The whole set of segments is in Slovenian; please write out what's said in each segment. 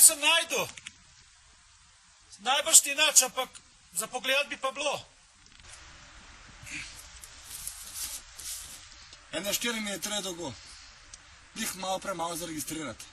Nekaj sem najdel. Najbrž ti nič, ampak za pogled bi pa bilo. Ena štiri metre dolgo. Dih malo premalo zaregistrirati.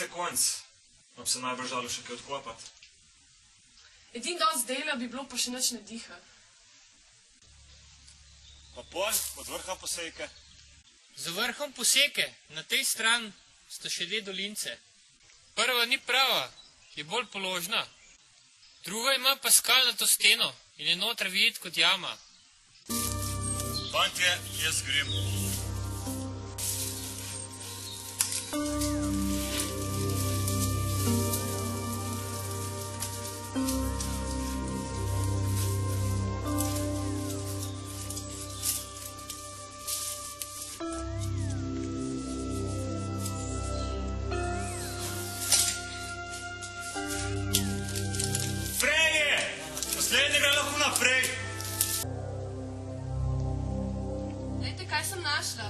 Je konc. Bi se najbrž dalo še kaj odkopati. Edin dan zdela bi bilo pa še nič ne diha. Pa pol, pod vrha posejke. Z vrhom poseke, na tej strani sta še dve dolince. Prva ni prava, je bolj položna. Druga ima pa skalnato steno in je noter videti kot jama. Fantje, jaz grem. Naprej. Glejte, kaj sem našla.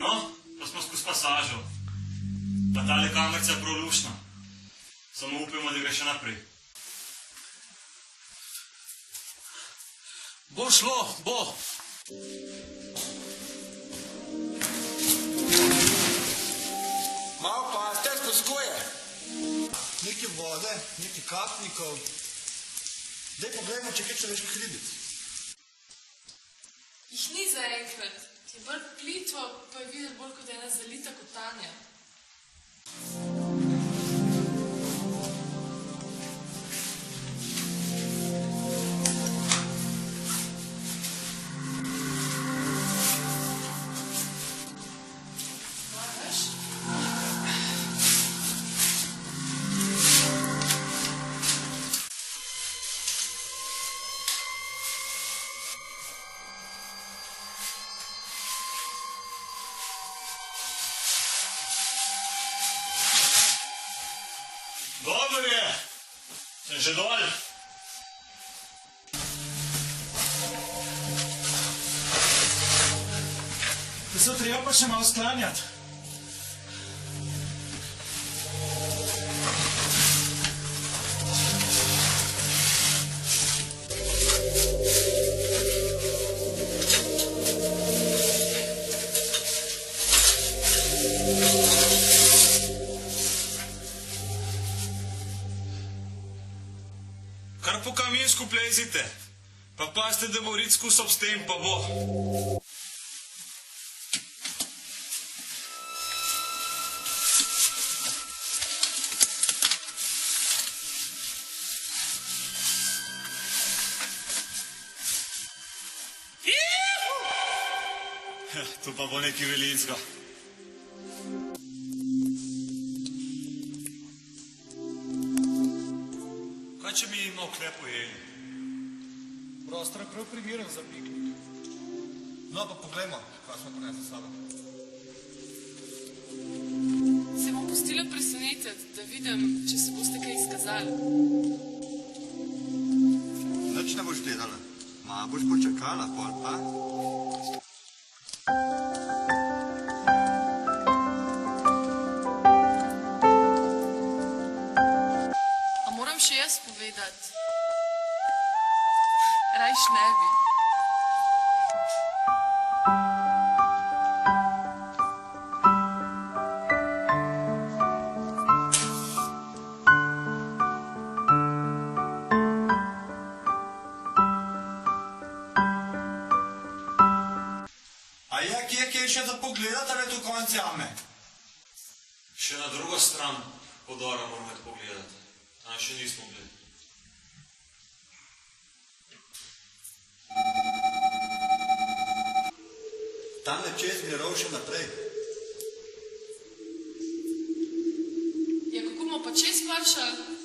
No, pa smo skozi pasažo. Pa tale kamerca je prav lušna. Samo upamo, da gre še naprej. Bo šlo, bo. Malo. Neki vode, neki kapnikov. Daj pogledamo, če kaj človeških ribic. Jih ni zaenkrat. Je bolj plitvo, pa je videti bolj kot ena zalita kotanja. Dobro je, sem že dol. Da se treba pa še malo sklanjati. Plezite. Pa paste, da bo rit skus ob tem, pa bo. To pa bo nekaj velikega. Kaj če mi imamo klepo jeli? Prostor je prav primeren za piknik. No, pa poglejmo, kaj smo prinesli s sabo. Se bom pustila presenetiti, da vidim, če se boste kaj izkazali. Nič ne boš gledala. Ma boš počakala, pol pa. Rajš ne bi. A je kje, kje še za pogledati, ali je tu konc jame? Še na drugo stran podora moramo pogledati. Tam še nismo bili. Tam je čez mirov še naprej. Ja, kako bomo pa čez plačali?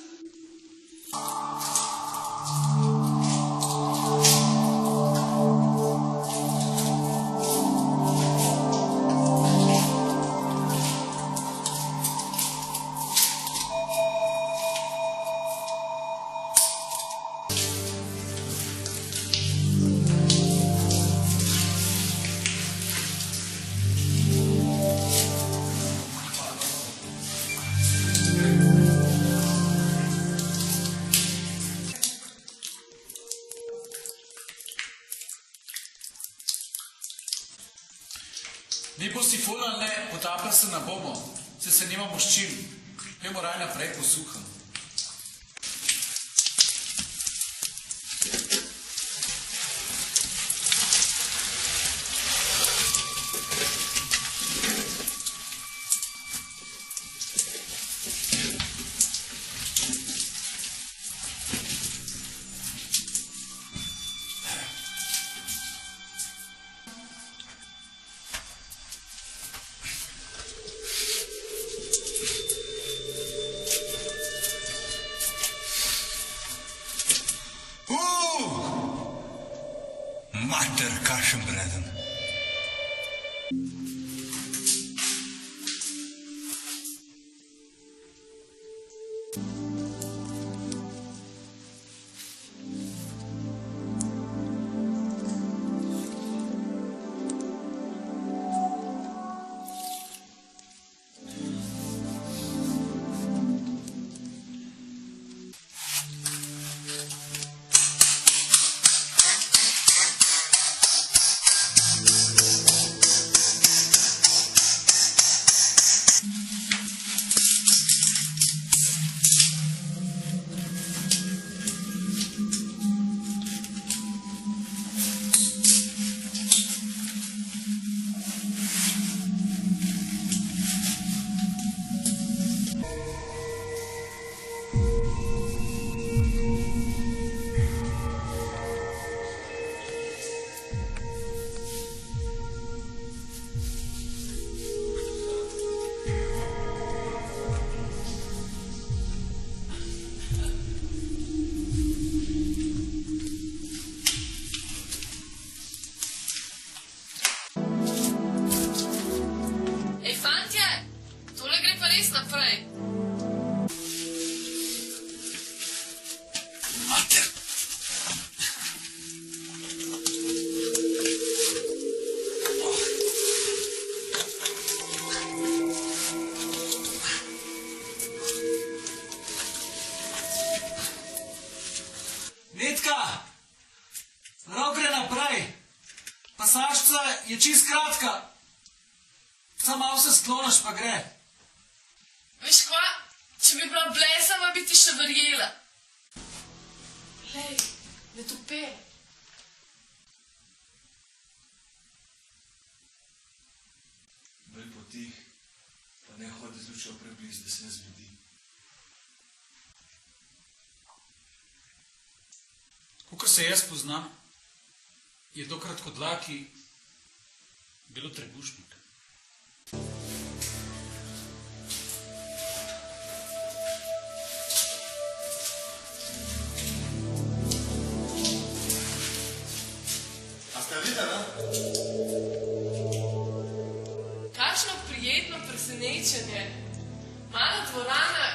Mi bosti fula ne, potapljali se ne bomo, se se nimamo s čim. Pojmo raj naprej po suhem. Ahtır karşım biledim. Samo malo se skloniš, pa gre. Veš kva, če bi bila blesava, bi ti še verjela. Lej, ne tope. Bolj potih, pa ne hodi z lučjo preblizu, da se ne zbudi. Kakor se jaz poznam, je to kratkodlaki bilo trebušnik. Presenečenje. Mala dvorana,